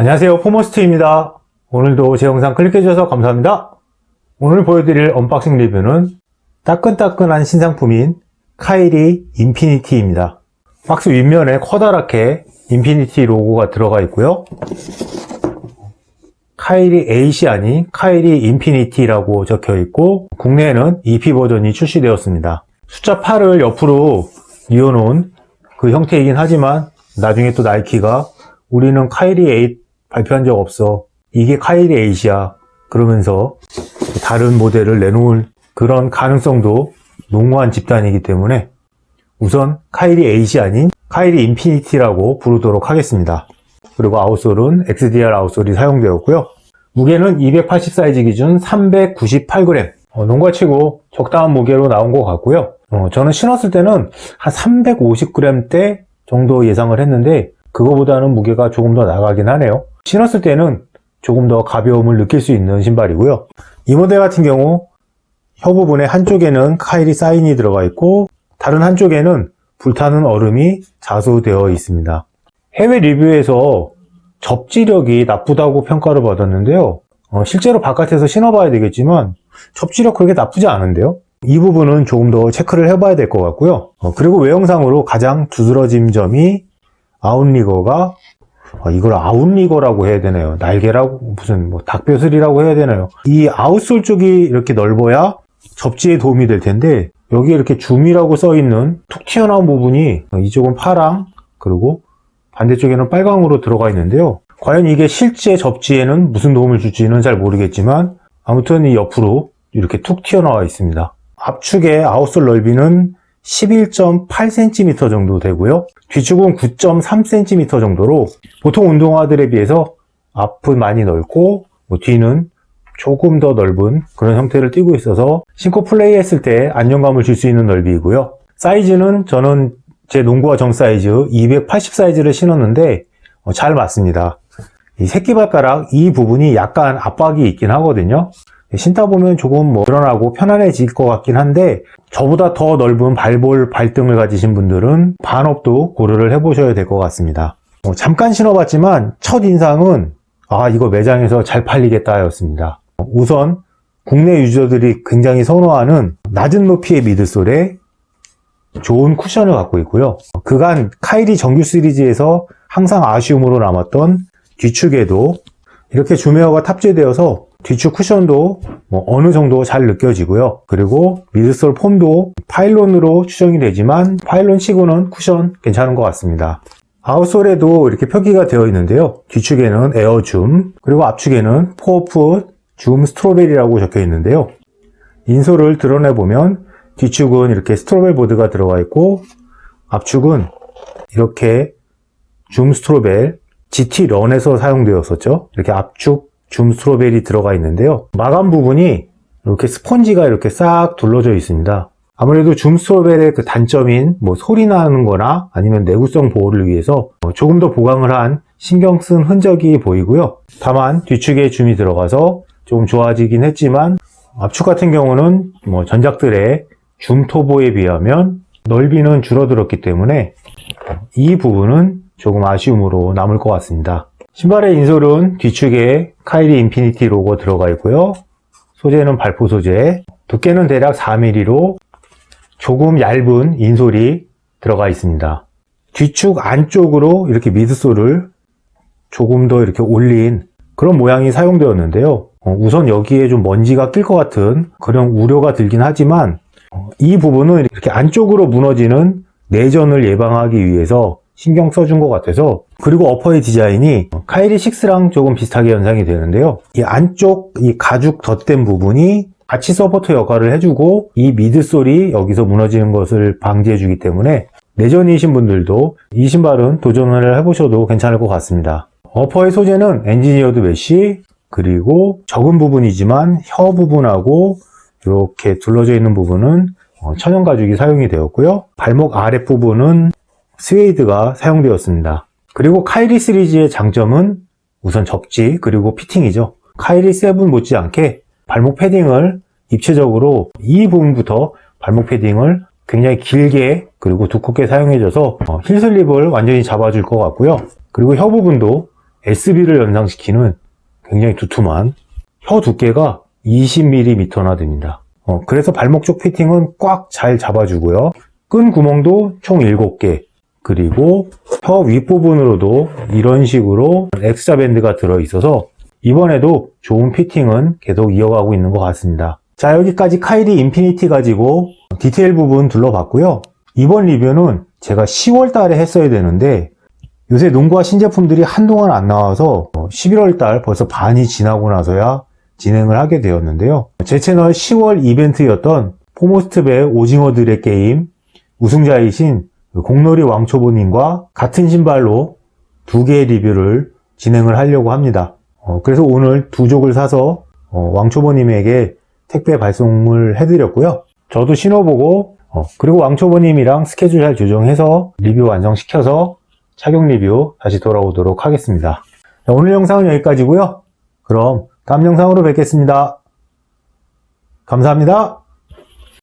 안녕하세요. 포머스트입니다. 오늘도 제 영상 클릭해주셔서 감사합니다. 오늘 보여드릴 언박싱 리뷰는 따끈따끈한 신상품인 카이리 인피니티입니다. 박스 윗면에 커다랗게 인피니티 로고가 들어가 있고요. 카이리 8이 아닌 카이리 인피니티라고 적혀 있고 국내에는 EP 버전이 출시되었습니다. 숫자 8을 옆으로 이어놓은 그 형태이긴 하지만 나중에 또 나이키가 우리는 카이리 8 발표한 적 없어. 이게 카이리 8이야. 그러면서 다른 모델을 내놓을 그런 가능성도 농후한 집단이기 때문에 우선 카이리 8이 아닌 카이리 인피니티라고 부르도록 하겠습니다. 그리고 아웃솔은 XDR 아웃솔이 사용되었고요. 무게는 280 사이즈 기준 398g. 어, 농구가 치고 적당한 무게로 나온 것 같고요. 어, 저는 신었을 때는 한 350g대 정도 예상을 했는데 그거보다는 무게가 조금 더 나가긴 하네요. 신었을 때는 조금 더 가벼움을 느낄 수 있는 신발이고요. 이 모델 같은 경우 혀 부분에 한쪽에는 카일이 사인이 들어가 있고 다른 한쪽에는 불타는 얼음이 자수되어 있습니다. 해외 리뷰에서 접지력이 나쁘다고 평가를 받았는데요. 어, 실제로 바깥에서 신어봐야 되겠지만 접지력 그렇게 나쁘지 않은데요. 이 부분은 조금 더 체크를 해봐야 될 것 같고요. 어, 그리고 외형상으로 가장 두드러진 점이 아웃리거가 아, 이걸 아웃리거라고 해야 되나요? 날개라고 무슨 뭐 닭뼈슬이라고 해야 되나요? 이 아웃솔 쪽이 이렇게 넓어야 접지에 도움이 될 텐데 여기 이렇게 줌이라고 써 있는 툭 튀어나온 부분이 이쪽은 파랑 그리고 반대쪽에는 빨강으로 들어가 있는데요. 과연 이게 실제 접지에는 무슨 도움을 줄지는 잘 모르겠지만 아무튼 이 옆으로 이렇게 툭 튀어나와 있습니다. 앞축의 아웃솔 넓이는 11.8cm 정도 되고요. 뒤축은 9.3cm 정도로 보통 운동화들에 비해서 앞은 많이 넓고 뭐 뒤는 조금 더 넓은 그런 형태를 띠고 있어서 신고 플레이했을 때 안정감을 줄 수 있는 넓이이고요. 사이즈는 저는 제 농구화 정 사이즈 280 사이즈를 신었는데 어, 잘 맞습니다. 이 새끼발가락 이 부분이 약간 압박이 있긴 하거든요. 신다 보면 조금 뭐 늘어나고 편안해질 것 같긴 한데 저보다 더 넓은 발볼 발등을 가지신 분들은 반업도 고려를 해보셔야 될 것 같습니다. 어, 잠깐 신어봤지만 첫 인상은 아 이거 매장에서 잘 팔리겠다 였습니다. 우선 국내 유저들이 굉장히 선호하는 낮은 높이의 미드솔에 좋은 쿠션을 갖고 있고요. 그간 카이리 정규 시리즈에서 항상 아쉬움으로 남았던 뒤축에도 이렇게 줌웨어가 탑재되어서 뒤축 쿠션도 뭐 어느 정도 잘 느껴지고요. 그리고 미드솔 폼도 파일론으로 추정이 되지만 파일론 치고는 쿠션 괜찮은 것 같습니다. 아웃솔에도 이렇게 표기가 되어 있는데요. 뒤축에는 에어줌, 그리고 앞축에는 포어풋 줌 스트로벨이라고 적혀 있는데요. 인솔을 드러내 보면 뒤축은 이렇게 스트로벨 보드가 들어가 있고 앞축은 이렇게 줌 스트로벨 GT 런에서 사용되었었죠. 이렇게 앞축 줌 스트로벨이 들어가 있는데요. 마감 부분이 이렇게 스펀지가 이렇게 싹 둘러져 있습니다. 아무래도 줌 스트로벨의 그 단점인 뭐 소리 나는 거나 아니면 내구성 보호를 위해서 어, 조금 더 보강을 한 신경 쓴 흔적이 보이고요. 다만 뒤축에 줌이 들어가서 조금 좋아지긴 했지만 앞축 같은 경우는 뭐 전작들의 줌 토보에 비하면 넓이는 줄어들었기 때문에 이 부분은 조금 아쉬움으로 남을 것 같습니다. 신발의 인솔은 뒤축에 카이리 인피니티 로고 들어가 있고요. 소재는 발포 소재, 두께는 대략 4mm로 조금 얇은 인솔이 들어가 있습니다. 뒤축 안쪽으로 이렇게 미드솔을 조금 더 이렇게 올린 그런 모양이 사용되었는데요. 어, 우선 여기에 좀 먼지가 낄 것 같은 그런 우려가 들긴 하지만 어, 이 부분은 이렇게 안쪽으로 무너지는 내전을 예방하기 위해서 신경 써준 것 같아서 그리고 어퍼의 디자인이 카이리 6랑 조금 비슷하게 연상이 되는데요. 이 안쪽 이 가죽 덧댄 부분이 같이 서포터 역할을 해주고 이 미드솔이 여기서 무너지는 것을 방지해주기 때문에 내전이신 분들도 이 신발은 도전을 해보셔도 괜찮을 것 같습니다. 어퍼의 소재는 엔지니어드 메쉬 그리고 적은 부분이지만 혀 부분하고 이렇게 둘러져 있는 부분은 어, 천연 가죽이 사용이 되었고요. 발목 아랫 부분은 스웨이드가 사용되었습니다. 그리고 카이리 시리즈의 장점은 우선 접지 그리고 피팅이죠. 카이리 7 못지않게 발목 패딩을 입체적으로 이 부분부터 발목 패딩을 굉장히 길게 그리고 두껍게 사용해줘서 어, 힐슬립을 완전히 잡아줄 것 같고요. 그리고 혀 부분도 SB를 연상시키는 굉장히 두툼한 혀 두께가 20mm나 됩니다. 어, 그래서 발목 쪽 피팅은 꽉 잘 잡아주고요. 끈 구멍도 총 7개. 그리고 혀 윗부분으로도 이런 식으로 X자 밴드가 들어있어서 이번에도 좋은 피팅은 계속 이어가고 있는 것 같습니다. 자, 여기까지 카이리 인피니티 가지고 디테일 부분 둘러봤고요. 이번 리뷰는 제가 10월 달에 했어야 되는데 요새 농구화 신제품들이 한동안 안 나와서 11월 달 벌써 반이 지나고 나서야 진행을 하게 되었는데요. 제 채널 10월 이벤트였던 포모스트의 오징어들의 게임 우승자이신 그 공놀이 왕초보님과 같은 신발로 두 개의 리뷰를 진행을 하려고 합니다. 어, 그래서 오늘 두 족을 사서 어, 왕초보님에게 택배 발송을 해드렸고요. 저도 신어보고 어, 그리고 왕초보님이랑 스케줄 잘 조정해서 리뷰 완성시켜서 착용 리뷰 다시 돌아오도록 하겠습니다. 자, 오늘 영상은 여기까지고요. 그럼 다음 영상으로 뵙겠습니다. 감사합니다.